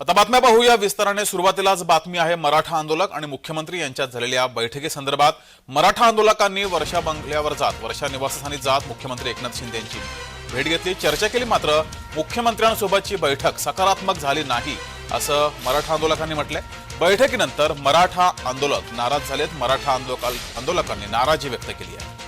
आता बातम्या पाहूया. विस्ताराने सुरुवातीलाच बातमी आहे मराठा आंदोलक आणि मुख्यमंत्री यांच्यात झालेल्या बैठकीसंदर्भात मराठा आंदोलकांनी वर्षा बंगल्यावर जात वर्षा निवासस्थानी जात मुख्यमंत्री एकनाथ शिंदे यांची भेट घेतली. चर्चा केली मात्र मुख्यमंत्र्यांसोबतची बैठक सकारात्मक झाली नाही असं मराठा आंदोलकांनी म्हटलंय. बैठकीनंतर मराठा आंदोलक नाराज झालेत. मराठा आंदोलक आंदोलकांनी नाराजी व्यक्त केली आहे.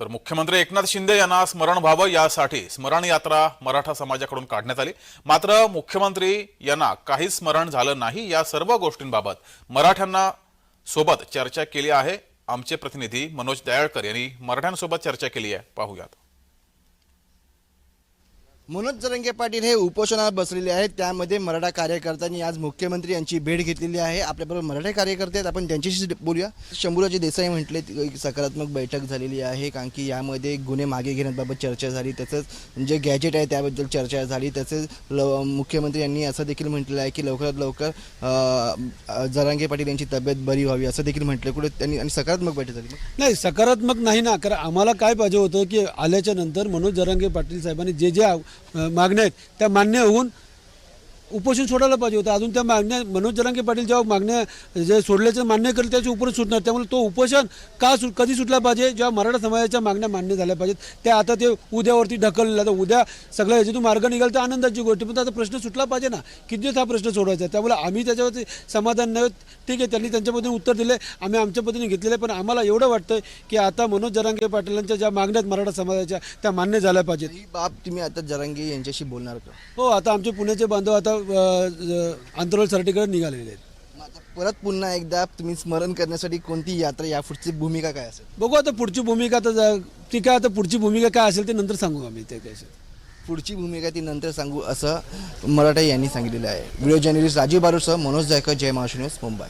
तर मुख्यमंत्री एकनाथ शिंदे यांना स्मरण व्हावं यासाठी स्मरण यात्रा मराठा समाजाकडून काढण्यात आली. मात्र मुख्यमंत्री यांना काहीच स्मरण झालं नाही या सर्व गोष्टींबाबत मराठ्यांना सोबत चर्चा केली आहे. आमचे प्रतिनिधी मनोज दयाळकर यांनी मराठ्यांसोबत चर्चा केली आहे. पाहूयात. मनोज जरंगे पाटील हे उपोषणाला बसलेले आहेत. त्यामध्ये मराठा कार्यकर्त्यांनी आज मुख्यमंत्री यांची भेट घेतलेली आहे. आपल्याबरोबर मराठा कार्यकर्ते आहेत. आपण त्यांच्याशी बोलूया. शंभूराजे देसाई म्हटले सकारात्मक बैठक झालेली आहे. कारण की यामध्ये गुन्हे मागे घेण्याबाबत चर्चा झाली. तसंच जे गॅजेट आहे त्याबद्दल चर्चा झाली. तसेच ल मुख्यमंत्री यांनी असं देखील म्हटलं आहे की लवकरात लवकर अ, जरांगे पाटील यांची तब्येत बरी व्हावी असं देखील म्हटलं. कुठे त्यांनी आणि सकारात्मक बैठक झाली. नाही सकारात्मक नाही ना. कारण आम्हाला काय पाहिजे होतं की आल्याच्यानंतर मनोज जरांगे पाटील साहेबांनी जे जे मागण्या आहेत. त्या मान्य होऊन उपोषण सोडायला पाहिजे होतं. अजून त्या मागण्या मनोज जरांगे पाटील जेव्हा मागण्या जे सोडल्याचं मान्य करेल त्याचे उपोषण सुटणार. त्यामुळे तो उपोषण का सुट कधी सुटला पाहिजे? जेव्हा मराठा समाजाच्या मागण्या मान्य झाल्या पाहिजेत त्या आता ते उद्यावरती ढकललेल्या तर उद्या सगळ्या ह्याच्यातून मार्ग निघाल तर आनंदाची गोष्ट. पण आता प्रश्न सुटला पाहिजे ना. किती दिवस हा प्रश्न सोडवायचा? आहे त्यामुळे आम्ही त्याच्यावरती समाधान नाही. ठीक आहे त्यांनी त्यांच्या पद्धतीने उत्तर दिले आम्ही आमच्या पद्धतीने घेतलेलं आहे. पण आम्हाला एवढं वाटतं की आता मनोज जरांगे पाटीलांच्या ज्या मागण्या आहेत मराठा समाजाच्या त्या मान्य झाल्या पाहिजेत. ही बाब तुम्ही आता जरांगे यांच्याशी बोलणार का? हो आता आमचे पुण्याचे बांधव आता सरटीकडे निघालेले आहेत. परत पुन्हा एकदा तुम्ही स्मरण करण्यासाठी कोणती यात्रा यापुढची भूमिका काय असेल? बघू आता पुढची भूमिका जा- ती काय आता पुढची भूमिका काय असेल ते नंतर सांगू आम्ही ते काय असेल पुढची भूमिका ती नंतर सांगू असं मराठा यांनी सांगितलेलं आहे. व्हिडिओ जर्नलिस्ट राजीव बारूसह मनोज जायकर जय महाराष्ट्र न्यूज मुंबई.